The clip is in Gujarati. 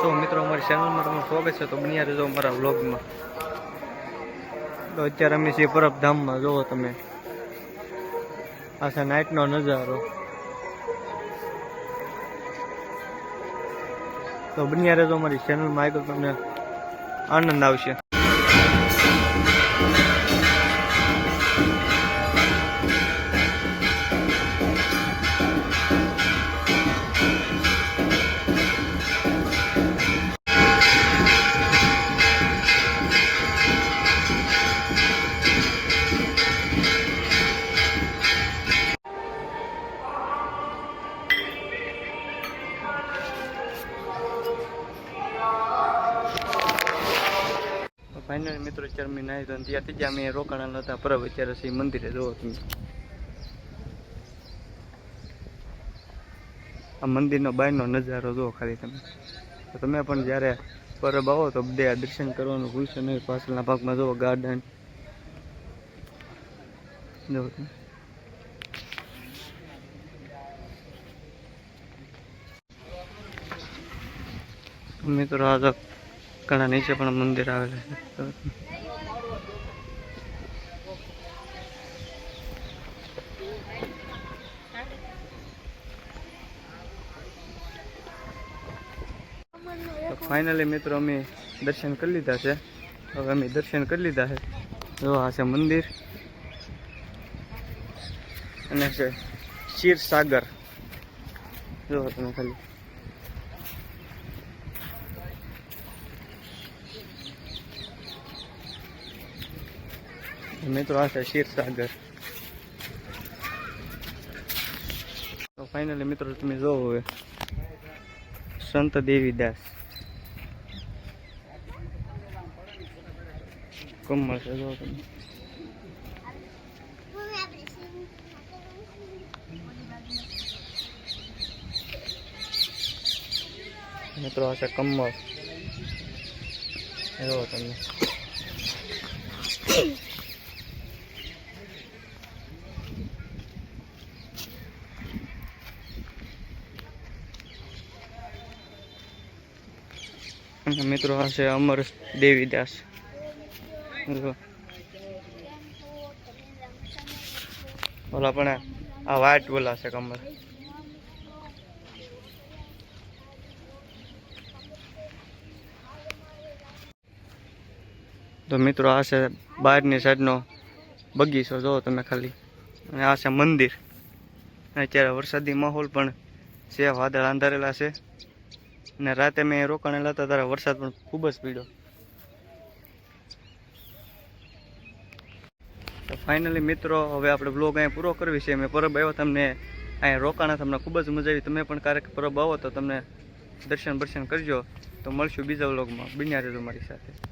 ચેનલમાં તમારું સ્વાગત છે. તો બન્યા રહેજો અમારા વ્લોગમાં તો અત્યારે અમે છીએ પરબધામમાં. જુઓ તમે. આ છે નાઇટનો નજારો. તો બન્યા રહેજો અમારી ચેનલમાં આગળ તમને આનંદ આવશે. ફાઇનલ મિત્રો, અત્યારે મેં નાહી તો ત્યાં જ અમે રોકાણા નતા પરબ અત્યારે છે મંદિરે જોવો તમે. આ મંદિરનો બહારનો નજારો જુઓ ખાલી તમે. તમે પણ જ્યારે પરબ આવો તો બધે દર્શન કરવાનું ભૂલશો નહીં. પાછળના ભાગમાં જુઓ ગાર્ડન. જુઓ તમે. મિત્રો, આ ઘણા નીચે પણ મંદિર આવેલા છે. ફાઇનલી મિત્રો અમે દર્શન કરી લીધા છે. હવે અમે દર્શન કરી લીધા છે. જો આ છે મંદિર. અને છે ક્ષીરસાગર. જો તમે ખાલી મિત્રો, આ છે ક્ષીરસાગર. તો ફાઇનલી મિત્રો, તમે જોવો હવે. સંત દેવીદાસ. કમળ છે જો તમે. મિત્રો, આ છે કમળ. જો તમે. અને મિત્રો, આ અમર દેવીદાસ. જો. ઓલા પણ આ વાટ ઓલા છે કમર. તો મિત્રો, આ છે બહારની સાઈડનો બગીચો જુઓ તમે ખાલી. અને આ છે મંદિર. અત્યારે વરસાદી માહોલ પણ છે, વાદળ આંધારેલા છે. અને રાતે મેં રોકાણેલા હતા, તારા વરસાદ પણ ખૂબ જ પીડ્યો. તો ફાઇનલી મિત્રો, હવે આપણે બ્લોગ અહીંયા પૂરો કરવી છે. મેં પરબ આવ્યો તમને અહીંયા રોકાણા તમને ખૂબ જ મજા આવી. તમે પણ ક્યારેક પરબ આવો તો તમને દર્શન બર્શન કરજો. તો મળશું બીજા બ્લોગમાં બન્યા રહેજો મારી સાથે.